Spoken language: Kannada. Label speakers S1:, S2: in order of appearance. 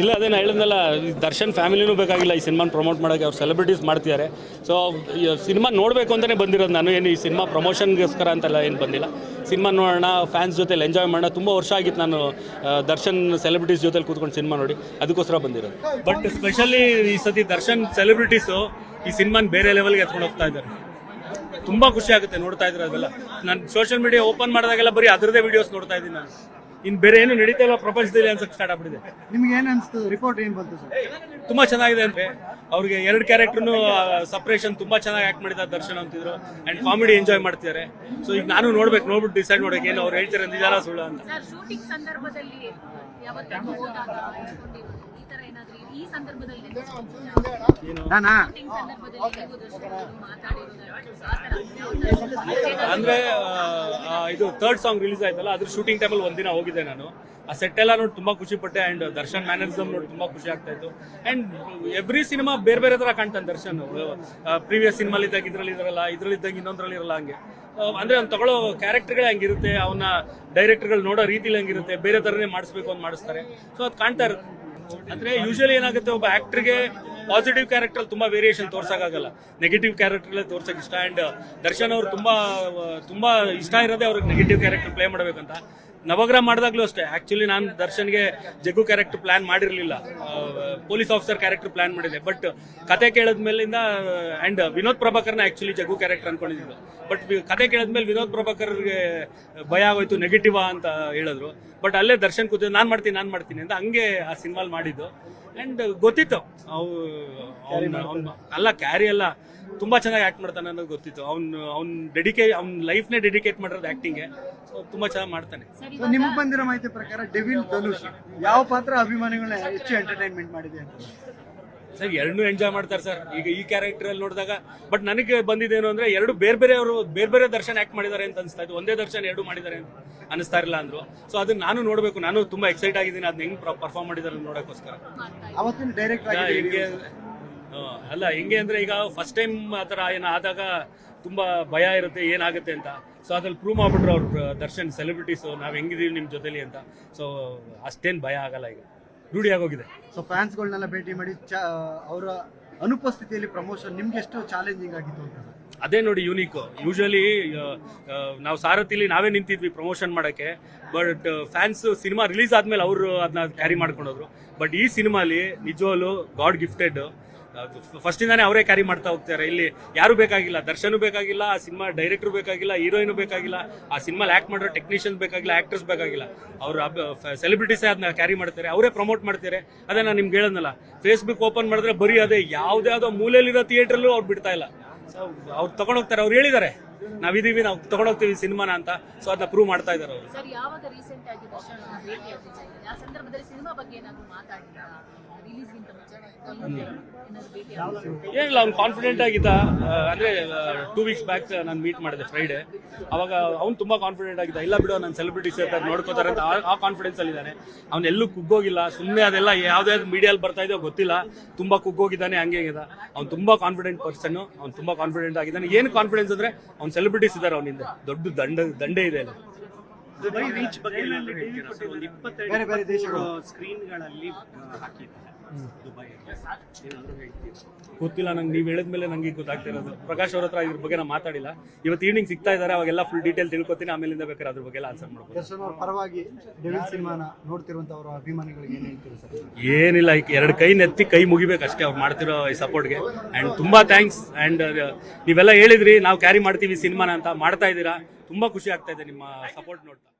S1: ಇಲ್ಲ, ಅದೇ ನಾನು ಹೇಳಿದ್ನಲ್ಲ ದರ್ಶನ್ ಫ್ಯಾಮಿಲಿನೂ ಬೇಕಾಗಿಲ್ಲ ಈ ಸಿನಿಮಾನ ಪ್ರಮೋಟ್ ಮಾಡೋಕ್ಕೆ ಅವ್ರು ಸೆಲೆಬ್ರಿಟೀಸ್ ಮಾಡ್ತಿದ್ದಾರೆ ಸೊ ಸಿನಿಮಾ ನೋಡಬೇಕು ಅಂತಲೇ ಬಂದಿರೋದು ನಾನು, ಏನು ಈ ಸಿನಿಮಾ ಪ್ರಮೋಷನ್ಗೋಸ್ಕರ ಅಂತೆಲ್ಲ ಏನು ಬಂದಿಲ್ಲ. ಸಿನಿಮಾ ನೋಡೋಣ ಫ್ಯಾನ್ಸ್ ಜೊತೆಲಿ ಎಂಜಾಯ್ ಮಾಡೋಣ, ತುಂಬ ವರ್ಷ ಆಗಿತ್ತು ನಾನು ದರ್ಶನ್ ಸೆಲೆಬ್ರಿಟೀಸ್ ಜೊತೆಲಿ ಕೂತ್ಕೊಂಡು ಸಿನಿಮಾ ನೋಡಿ, ಅದಕ್ಕೋಸ್ಕರ ಬಂದಿರೋದು. ಬಟ್ ಸ್ಪೆಷಲಿ ಈ ಸತಿ ದರ್ಶನ್ ಸೆಲೆಬ್ರಿಟೀಸು ಈ ಸಿನಿಮಾನ ಬೇರೆ ಲೆವೆಲ್ಗೆ ಎತ್ಕೊಂಡು ಹೋಗ್ತಾ ಇದ್ದಾರೆ. ತುಂಬ ಖುಷಿ ಆಗುತ್ತೆ ನೋಡ್ತಾ ಇದ್ರೆ ಅದೆಲ್ಲ. ನಾನು ಸೋಷಿಯಲ್ ಮೀಡಿಯಾ ಓಪನ್ ಮಾಡಿದಾಗೆಲ್ಲ ಬರೀ ಅದರದೇ ವಿಡಿಯೋಸ್ ನೋಡ್ತಾ ಇದ್ದೀನಿ ನಾನು. ಇನ್ನು ಬೇರೆ ಏನು ನಡೀತಾ ಇಲ್ಲ ಪ್ರಪಂಚದಲ್ಲಿ ಅನ್ಸಕ್ ಸ್ಟಾರ್ಟ್ ಆಗ್ಬಿಟ್ಟಿದೆ.
S2: ನಿಮ್ಗೆ ಏನ್ ಅನ್ಸ್ತು ರಿಪೋರ್ಟ್ ಏನ್ ಬಂತು ಸರ್?
S1: ತುಂಬಾ ಚೆನ್ನಾಗಿದೆ ಅಂದ್ರೆ ಅವ್ರಿಗೆ ಎರಡು ಕ್ಯಾರೆಕ್ಟರ್ನು ಸಪ್ರೇಷನ್ ತುಂಬಾ ಚೆನ್ನಾಗಿ ಆಕ್ಟ್ ಮಾಡಿದ್ದಾರೆ ದರ್ಶನ್ ಅಂತಿದ್ರು. ಅಂಡ್ ಕಾಮಿಡಿ ಎಂಜಾಯ್ ಮಾಡ್ತಿದ್ದಾರೆ. ಸೊ ಈಗ ನಾನು ನೋಡ್ಬೇಕು ನೋಡ್ಬಿಟ್ಟು ಡಿಸೈಡ್ ಮಾಡೋಕೆ ಏನು ಅವ್ರು ಹೇಳ್ತಾರೆ ನಿಜಾನ ಸುಳ್ಳು ಅಂತ.
S3: ಶೂಟಿಂಗ್ ಸಂದರ್ಭದಲ್ಲಿ
S1: ಅಂದ್ರೆ ಇದು ಥರ್ಡ್ ಸಾಂಗ್ ರಿಲೀಸ್ ಆಯ್ತಲ್ಲ ಅದ್ರ ಶೂಟಿಂಗ್ ಟೈಮಲ್ಲಿ ಒಂದಿನ ಹೋಗಿದ್ದೆ ನಾನು. ಆ ಸೆಟ್ ಎಲ್ಲ ನೋಡಿ ತುಂಬಾ ಖುಷಿ ಪಟ್ಟೆ ಅಂಡ್ ದರ್ಶನ್ ಮ್ಯಾನರಿಸಮ್ ನೋಡಿ ತುಂಬಾ ಖುಷಿ ಆಗ್ತಾ ಇತ್ತು. ಅಂಡ್ ಎವ್ರಿ ಸಿನಿಮಾ ಬೇರೆ ಬೇರೆ ತರ ಕಾಣ್ತಾನೆ ದರ್ಶನ್. ಪ್ರೀವಿಯಸ್ ಸಿನಿಮಾಲಿ ಇದ್ದಾಗ ಇದ್ರಲ್ಲಿ ಇದ್ರಲ್ಲ ಇದ್ರಲ್ಲಿ ಇದ್ದಾಗ ಇನ್ನೊಂದ್ರಲ್ಲಿ ಇರಲ್ಲ ಹಂಗೆ. ಅಂದ್ರೆ ಅವ್ನು ತಗೊಳ್ಳೋ ಕ್ಯಾರೆಕ್ಟರ್ಗಳೇ ಹಂಗಿರುತ್ತೆ, ಅವನ ಡೈರೆಕ್ಟರ್ಗಳು ನೋಡೋ ರೀತಿಲಿ ಹಂಗಿರುತ್ತೆ, ಬೇರೆ ತರನೇ ಮಾಡಿಸ್ಬೇಕು ಅಂತ ಮಾಡಿಸ್ತಾರೆ. ಸೊ ಅದು ಕಾಣ್ತಾ ಇರುತ್ತೆ. ಅಂದ್ರೆ ಯೂಶಲಿ ಏನಾಗುತ್ತೆ, ಒಬ್ಬ ಆಕ್ಟರ್ಗೆ ಪಾಸಿಟಿವ್ ಕ್ಯಾರೆಕ್ಟರ್ ತುಂಬಾ ವೇರಿಯೇಷನ್ ತೋರ್ಸಕ್ಕಾಗಲ್ಲ ನೆಗೆಟಿವ್ ಕ್ಯಾರೆಕ್ಟರ್ ತೋರ್ಸಕ್ ಇಷ್ಟ. ಅಂಡ್ ದರ್ಶನ್ ಅವರು ತುಂಬಾ ತುಂಬಾ ಇಷ್ಟ ಇರೋದೇ ಅವ್ರಿಗೆ ನೆಗೆಟಿವ್ ಕ್ಯಾರೆಕ್ಟರ್ ಪ್ಲೇ ಮಾಡ್ಬೇಕಂತ. ನವಗ್ರಹ ಮಾಡಿದಾಗ್ಲೂ ಅಷ್ಟೇ. ಆಕ್ಚುಲಿ ನಾನು ದರ್ಶನ್ಗೆ ಜಗ್ಗು ಕ್ಯಾರೆಕ್ಟರ್ ಪ್ಲಾನ್ ಮಾಡಿರಲಿಲ್ಲ. ಪೊಲೀಸ್ ಆಫೀಸರ್ ಕ್ಯಾರೆಕ್ಟರ್ ಪ್ಲಾನ್ ಮಾಡಿದೆ. ಬಟ್ ಕತೆ ಕೇಳಿದ್ಮೇಲಿಂದ ಅಂಡ್ ವಿನೋದ್ ಪ್ರಭಾಕರ್ನ ಆ್ಯಕ್ಚುಲಿ ಜಗ್ಗು ಕ್ಯಾರೆಕ್ಟರ್ ಅನ್ಕೊಂಡಿದ್ದು ಬಟ್ ಕತೆ ಕೇಳಿದ್ಮೇಲೆ ವಿನೋದ್ ಪ್ರಭಾಕರ್ಗೆ ಭಯ ಆಗೋಯ್ತು ನೆಗೆಟಿವ್ ಅಂತ ಹೇಳಿದ್ರು. ಬಟ್ ಅಲ್ಲೇ ದರ್ಶನ್ ಕೂತಿದ್ದು ನಾನು ಮಾಡ್ತೀನಿ ನಾನು ಮಾಡ್ತೀನಿ ಅಂತ ಹಂಗೆ ಆ ಸಿನಿಮಾಲ್ ಮಾಡಿದ್ದು. ಅಂಡ್ ಗೊತ್ತಿತ್ತು. ಅವು ಅಲ್ಲ ಕ್ಯಾರಿ ಅಲ್ಲ. ತುಂಬಾ ಚೆನ್ನಾಗಿ ಆಕ್ಟ್ ಮಾಡ್ತಾನೆ ಅನ್ನೋದು ಗೊತ್ತಿತ್ತು. ಅವ್ನು ಅವ್ನ ಡೆಡಿಕೇ ಅವ್ನ ಲೈಫ್ನೇ ಡೆಡಿಕೇಟ್ ಮಾಡಿರೋದು ಆಕ್ಟಿಂಗ್ಗೆ ಸೊ ತುಂಬಾ ಚೆನ್ನಾಗಿ ಮಾಡ್ತಾನೆ.
S2: ನಿಮಗ್ ಬಂದಿರೋ ಮಾಹಿತಿ ಪ್ರಕಾರ ಡೆವಿಲ್ ಧನುಷ್ ಯಾವ ಪಾತ್ರ ಅಭಿಮಾನಿಗಳನ್ನ ಹೆಚ್ಚು ಎಂಟರ್ಟೈನ್ಮೆಂಟ್ ಮಾಡಿದೆ ಅಂತ?
S1: ಸರ್ ಎರಡನ್ನೂ ಎಂಜಾಯ್ ಮಾಡ್ತಾರೆ ಸರ್. ಈಗ ಈ ಕ್ಯಾರೆಕ್ಟರ್ ಅಲ್ಲಿ ನೋಡಿದಾಗ ಬಟ್ ನನಗೆ ಬಂದಿದ್ದೇನು ಅಂದ್ರೆ ಎರಡು ಬೇರೆ ಬೇರೆ ಅವರು ಬೇರೆ ಬೇರೆ ದರ್ಶನ್ ಆಕ್ಟ್ ಮಾಡಿದ್ದಾರೆ ಅಂತ ಅನಿಸ್ತಾ ಇತ್ತು. ಒಂದೇ ದರ್ಶನ್ ಎರಡು ಮಾಡಿದ್ದಾರೆ ಅಂತ ಅನಿಸ್ತಾ ಇರಲಿಲ್ಲ ಅಂದ್ರು. ಸೊ ಅದನ್ನ ನಾನು ನೋಡಬೇಕು. ನಾನು ತುಂಬಾ ಎಕ್ಸೈಟ್ ಆಗಿದ್ದೀನಿ. ಅದನ್ನ ಹೆಂಗ್ ಪರ್ಫಾರ್ಮ್ ಮಾಡಿದ್ದಾರೆ ನೋಡೋಕ್ಕೋಸ್ಕರ. ಅಲ್ಲ ಹೆಂಗೆ ಅಂದರೆ ಈಗ ಫಸ್ಟ್ ಟೈಮ್ ಆ ಥರ ಏನು ಆದಾಗ ತುಂಬಾ ಭಯ ಇರುತ್ತೆ ಏನಾಗುತ್ತೆ ಅಂತ. ಸೊ ಅದ್ರಲ್ಲಿ ಪ್ರೂವ್ ಮಾಡ್ಬಿಟ್ರು ಅವ್ರ ದರ್ಶನ್ ಸೆಲೆಬ್ರಿಟೀಸು ನಾವು ಹೆಂಗಿದೀವಿ ನಿಮ್ಮ ಜೊತೆಲಿ ಅಂತ. ಸೊ ಅಷ್ಟೇನು ಭಯ ಆಗಲ್ಲ ಈಗ. ರೂಢಿ ಆಗೋಗಿದೆ.
S2: ಸೊ ಫ್ಯಾನ್ಸ್ಗಳನ್ನೆಲ್ಲ ಭೇಟಿ ಮಾಡಿ ಚ- ಅವರ ಅನುಪಸ್ಥಿತಿಯಲ್ಲಿ ಪ್ರಮೋಷನ್ ನಿಮ್ಗೆ ಎಷ್ಟು ಚಾಲೆಂಜಿಂಗ್ ಆಗಿತ್ತು ಅಂತ ಸರ್?
S1: ಅದೇ ನೋಡಿ ಯೂನಿಕ್ ಯೂಶಲಿ ನಾವು ಸಾರಥಿಲಿ ನಾವೇ ನಿಂತಿದ್ವಿ ಪ್ರಮೋಷನ್ ಮಾಡೋಕ್ಕೆ ಬಟ್ ಫ್ಯಾನ್ಸ್ ಸಿನಿಮಾ ರಿಲೀಸ್ ಆದ್ಮೇಲೆ ಅವರು ಅದನ್ನ ಕ್ಯಾರಿ ಮಾಡ್ಕೊಂಡೋದ್ರು. ಬಟ್ ಈ ಸಿನಿಮಾಲಿ ನಿಜವಾಗ್ಲು ಗಾಡ್ ಗಿಫ್ಟೆಡ್ ಫಸ್ಟಿಂದಾನೇ ಅವರೇ ಕ್ಯಾರಿ ಮಾಡ್ತಾ ಹೋಗ್ತಾರೆ. ಇಲ್ಲಿ ಯಾರು ಬೇಕಾಗಿಲ್ಲ. ದರ್ಶನ್ ಬೇಕಾಗಿಲ್ಲ, ಆ ಸಿನಿಮಾ ಡೈರೆಕ್ಟರ್ ಬೇಕಾಗಿಲ್ಲ ಹೀರೋಯಿನ್ ಬೇಕಾಗಿಲ್ಲ, ಆ ಸಿನಿಮಾ ಆಕ್ಟ್ ಮಾಡೋ ಟೆಕ್ನಿಷಿಯನ್ ಬೇಕಾಗಿಲ್ಲ ಆಕ್ಟರ್ಸ್ ಬೇಕಾಗಿಲ್ಲ. ಅವ್ರು ಸೆಲೆಬ್ರಿಟೀಸೇ ಅದನ್ನ ಕ್ಯಾರಿ ಮಾಡ್ತಾರೆ. ಅವರೇ ಪ್ರಮೋಟ್ ಮಾಡ್ತಾರೆ. ಅದೇ ನಾನು ನಿಮ್ಗೆ ಹೇಳೋದಲ್ಲ ಫೇಸ್ಬುಕ್ ಓಪನ್ ಮಾಡಿದ್ರೆ ಬರೀ ಅದೇ ಯಾವ್ದಾವ್ದೋ ಮೂಲೆಯಲ್ಲಿರೋ ಥಿಯೇಟ್ರಲ್ಲೂ ಅವ್ರು ಬಿಡ್ತಾ ಇಲ್ಲ. ಸೊ ಅವ್ರು ತಗೊಂಡೋಗ್ತಾರೆ ಅವ್ರು ಹೇಳಿದ್ದಾರೆ. ನಾವಿದೀವಿ ನಾವು ತಗೊಂಡೋಗ್ತೀವಿ ಸಿನಿಮಾನ ಅಂತ. ಸೊ ಅದನ್ನ ಪ್ರೂವ್ ಮಾಡ್ತಾ ಇದ್ದಾರೆ ಅವರು.
S3: ಸರ್ ಯಾವಾಗ ರೀಸೆಂಟ್ ಆಗಿ ದರ್ಶನ್ ಅವ್ರನ್ನ ಭೇಟಿ ಆಗಿದ್ದೀರಾ ಆ ಸಂದರ್ಭದಲ್ಲಿ ಸಿನಿಮಾ ಬಗ್ಗೆ ಏನಾದ್ರು ಮಾತಾಡಿದ್ರಾ? ರಿಲೀಸ್ಗಿಂತ ಮುಂಚೆ ಏನಾದ್ರು ಭೇಟಿ ಆಗಿದ್ದೀರಾ?
S1: ಏನಿಲ್ಲ ಅವ್ನು ಕಾನ್ಫಿಡೆಂಟ್ ಆಗಿದ್ದ. ಆ, ಅಂದ್ರೆ ಟೂ ವೀಕ್ಸ್ ಬ್ಯಾಕ್ ನಾನು ಮೀಟ್ ಮಾಡಿದೆ ಫ್ರೈಡೆ ಅವಾಗ ಅವ್ನು ತುಂಬಾ ಕಾನ್ಫಿಡೆಂಟ್ ಆಗಿದ್ದ. ಇಲ್ಲ ಬಿಡು ನನ್ನ ಸೆಲೆಬ್ರಿಟೀಸ್ ಇರ್ತಾರೆ ನೋಡ್ಕೋತಾರೆ ಅಂತ ಆ- ಆ ಕಾನ್ಫಿಡೆನ್ಸ್ ಅಲ್ಲಿ ಇದ್ದಾನೆ. ಅವ್ನು ಎಲ್ಲೂ ಕುಗ್ಗೋಗಿಲ್ಲ. ಸುಮ್ಮನೆ ಅದೆಲ್ಲ ಯಾವ್ದಾದ್ರು ಮೀಡಿಯಲ್ಲಿ ಬರ್ತಾ ಇದೆಯೋ ಗೊತ್ತಿಲ್ಲ. ತುಂಬಾ ಕುಗ್ಗೋಗಿದ್ದಾನೆ ಹಂಗೆ ಇದ್ದ ಅವ್ನು ತುಂಬಾ ಕಾನ್ಫಿಡೆಂಟ್ ಪರ್ಸನ್ ಅವ್ನು ತುಂಬಾ ಕಾನ್ಫಿಡೆಂಟ್ ಆಗಿದ್ದಾನೆ. ಏನು ಕಾನ್ಫಿಡೆನ್ಸ್ ಅಂದ್ರೆ ಅವ್ನು ಸೆಲೆಬ್ರಿಟೀಸ್ ಇದ್ದಾರೆ ಅವನಿಂದ. ದೊಡ್ಡ ದಂಡ ದಂಡೆ ಇದೆ
S4: ರೀಚ್ ಬಗ್ಗೆ ಏನಾದ್ರು ಹೇಳ್ತೀರಾ ಸರ್? ಒಂದು ಇಪ್ಪತ್ತೆರಡು
S2: ಬೇರೆ ಬೇರೆ ದೇಶಗಳು.
S4: ಸ್ಕ್ರೀನ್ಗಳಲ್ಲಿ ಹಾಕಿದ್ದಾರೆ ದುಬೈ ಏನಾದ್ರು ಹೇಳ್ತೀರಾ?
S1: ಗೊತ್ತಿಲ್ಲ ನಂಗೆ ನೀವು ಹೇಳಿದ್ಮೇಲೆ ನಂಗೆ ಗೊತ್ತಾಗ್ತಿರೋದು ಪ್ರಕಾಶ್ ಅವ್ರ ಹತ್ರ ಇದ್ರ ಬಗ್ಗೆ ನಾನು ಮಾತಾಡಿಲ್ಲ. ಇವತ್ತು ಈವ್ನಿಂಗ್ ಸಿಗ್ತಾ ಇದ್ದಾರೆ ಅವಾಗೆಲ್ಲ ಫುಲ್ ಡೀಟೇಲ್ ತಿಳ್ಕೊತೀನಿ ಆಮೇಲೆ ಬೇಕಾದ್ರೆ ಅದ್ರ ಬಗ್ಗೆ ಎಲ್ಲ ಆನ್ಸರ್ ಮಾಡ್ಬೋದು.
S2: ದರ್ಶನ್ ಅವ್ರ ಪರವಾಗಿ ಡೆವಿಲ್ ಸಿನಿಮಾನ ನೋಡ್ತಿರುವಂತ ಅವರ ಅಭಿಮಾನಿಗಳಿಗೆ ಏನ್ ಹೇಳ್ತೀರಿ ಸರ್
S1: ಏನಿಲ್ಲ ಈಗ ಎರಡು ಕೈ ನೆತ್ತಿ ಕೈ ಮುಗಿಬೇಕು ಅಷ್ಟೇ ಅವ್ರು ಮಾಡ್ತಿರೋ ಈ ಸಪೋರ್ಟ್ಗೆ ಆ್ಯಂಡ್ ತುಂಬಾ ಥ್ಯಾಂಕ್ಸ್ ಆ್ಯಂಡ್ ನೀವೆಲ್ಲ ಹೇಳಿದ್ರಿ ನಾವು ಕ್ಯಾರಿ ಮಾಡ್ತೀವಿ ಸಿನಿಮಾನ ಅಂತ. ಮಾಡ್ತಾ ಇದ್ದೀರಾ. ತುಂಬಾ ಖುಷಿ ಆಗ್ತಾ ಇದೆ ನಿಮ್ಮ ಸಪೋರ್ಟ್ ನೋಡ್ತಾ.